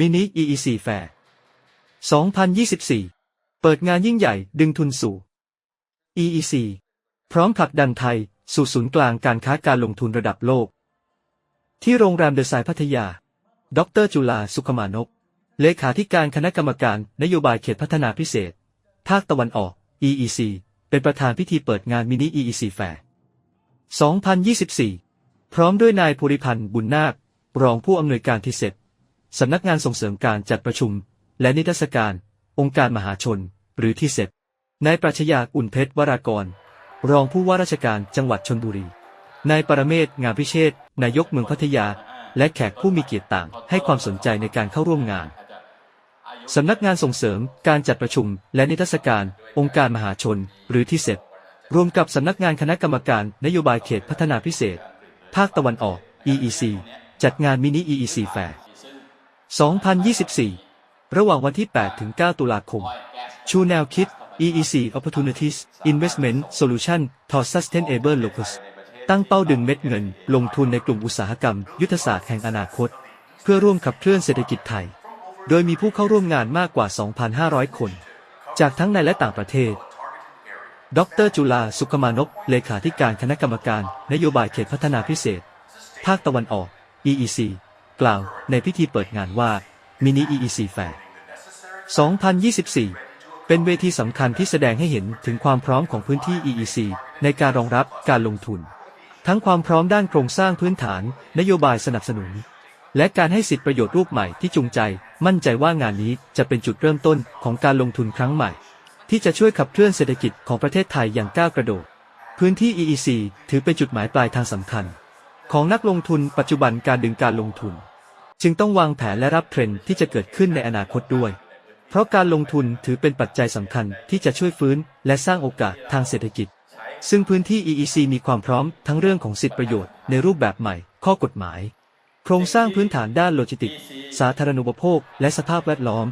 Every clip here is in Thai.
มินิ EEC Fair 2024 เปิดงานยิ่งใหญ่ดึงทุนสู่ EEC พร้อมผลักดันไทย สู่ศูนย์กลางการค้าการลงทุนระดับโลก ที่โรงแรมเดอะไซน์พัทยา ดรจุลาสุขมานพ เลขาธิการคณะกรรมการนโยบายเขตพัฒนาพิเศษ ภาคตะวันออก EEC เป็นประธานพิธีเปิดงานมินิ EEC Fair 2024 พร้อมด้วยนายภูริพันธ์บุญนาค รองผู้อำนวยการทีเซ็ต สำนักงานส่งเสริมการจัดประชุม และนิทรรศการ องค์การมหาชน หรือที่เซ็นายปรัชญาอุ่นเพชรวรากร รองผู้ว่าราชการจังหวัดชนบุรี นายปรเมศงามพิเชษนายกเมืองพัทยา และแขกผู้มีเกียรติต่าง ให้ความสนใจในการเข้าร่วมงานสำนักงานส่งเสริมการจัดประชุม และนิทรรศการ องค์การมหาชน หรือที่เซ็รวมกับสำนักงานคณะกรรมการนโยบายเขตพัฒนาพิเศษ ภาคตะวันออก EEC จัดงานมินิ EEC Fair 2024 ระหว่างวันที่ 8 ถึง 9 ตุลาคม ชูแนวคิด EEC Opportunities Investment Solution to Sustainable Locus ตั้งเป้าดึงเม็ดเงิน ลงทุนในกลุ่มอุตสาหกรรม ยุทธศาสตร์แห่งอนาคต เพื่อร่วมขับเคลื่อนเศรษฐกิจไทย โดยมีผู้เข้าร่วมงานมากกว่า 2,500 คน จากทั้งในและต่างประเทศ ดร จุลาสุขมานพเลขาธิการคณะกรรมการ นโยบายเขตพัฒนาพิเศษ ภาคตะวันออก EEC กล่าวในพิธีเปิดงานว่ามินิ EEC Fair 2024 เป็นเวทีสำคัญที่แสดงให้เห็นถึงความพร้อมของพื้นที่ EEC ในการรองรับการลงทุน ทั้งความพร้อมด้านโครงสร้างพื้นฐาน นโยบายสนับสนุน และการให้สิทธิประโยชน์รูปใหม่ที่จูงใจ มั่นใจว่างานนี้จะเป็นจุดเริ่มต้นของการลงทุนครั้งใหม่ ที่จะช่วยขับเคลื่อนเศรษฐกิจของประเทศไทยอย่างก้าวกระโดด พื้นที่ EEC ถือเป็นจุดหมายปลายทางสำคัญ ของนักลงทุนปัจจุบันการดึงการลงทุน จึงต้องวางแผนและรับเทรนด์ที่จะเกิดขึ้นในอนาคตด้วย เพราะการลงทุนถือเป็นปัจจัยสำคัญที่จะช่วยฟื้น และสร้างโอกาสทางเศรษฐกิจ ซึ่งพื้นที่ EEC มีความพร้อมทั้งเรื่องของสิทธิประโยชน์ในรูปแบบใหม่ ข้อกฎหมาย โครงสร้างพื้นฐานด้านโลจิสติกส์สาธารณูปโภค และสภาพแวดล้อม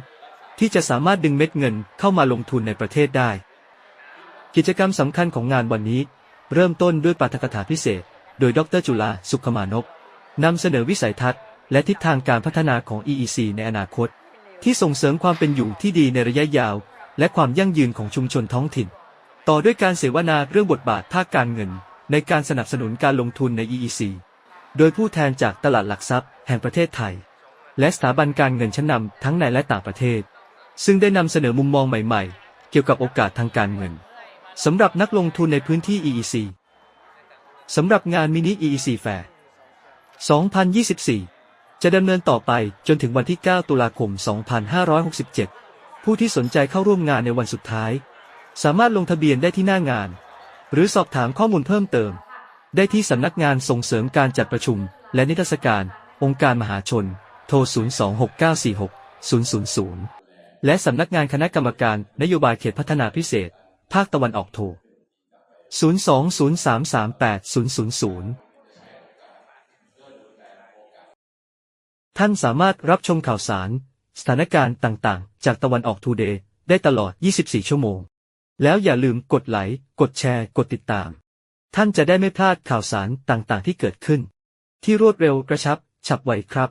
ที่จะสามารถดึงเม็ดเงินเข้ามาลงทุนในประเทศได้ กิจกรรมสำคัญของงานวันนี้ เริ่มต้นด้วยปาฐกถาพิเศษ โดยดรจุลาสุขมานพนำเสนอวิสัยทัศน์ และทิศทางการพัฒนาของ EEC ในอนาคต ที่ส่งเสริมความเป็นอยู่ที่ดีในระยะยาว และความยั่งยืนของชุมชนท้องถิ่น ต่อด้วยการเสวนาเรื่องบทบาทภาคการเงิน ในการสนับสนุนการลงทุนใน EEC โดยผู้แทนจากตลาดหลักทรัพย์ แห่งประเทศไทย และสถาบันการเงินชั้นนำทั้งในและต่างประเทศ ซึ่งได้นำเสนอมุมมองใหม่ๆ เกี่ยวกับโอกาสทางการเงินสำหรับนักลงทุนในพื้นที่ EEC สำหรับงานมินิ EEC Fair 2024 จะดำเนินต่อไปจนถึงวันที่ 9 ตุลาคม 2567 ผู้ที่สนใจเข้าร่วมงานในวันสุดท้าย สามารถลงทะเบียนได้ที่หน้างาน หรือสอบถามข้อมูลเพิ่มเติม ได้ที่สำนักงานส่งเสริมการจัดประชุม และนิทรรศการ องค์การมหาชน โทร 026946000 และสำนักงานคณะกรรมการนโยบายเขตพัฒนาพิเศษ ภาคตะวันออกโทร 020338000 ท่านสามารถรับชมข่าวสาร สถานการณ์ต่างๆ จากตะวันออกทูเดย์ได้ตลอด 24 ชั่วโมง แล้วอย่าลืมกดไลค์ กดแชร์ กดติดตาม ท่านจะได้ไม่พลาดข่าวสารต่างๆ ที่เกิดขึ้น ที่รวดเร็วกระชับ ฉับไวครับ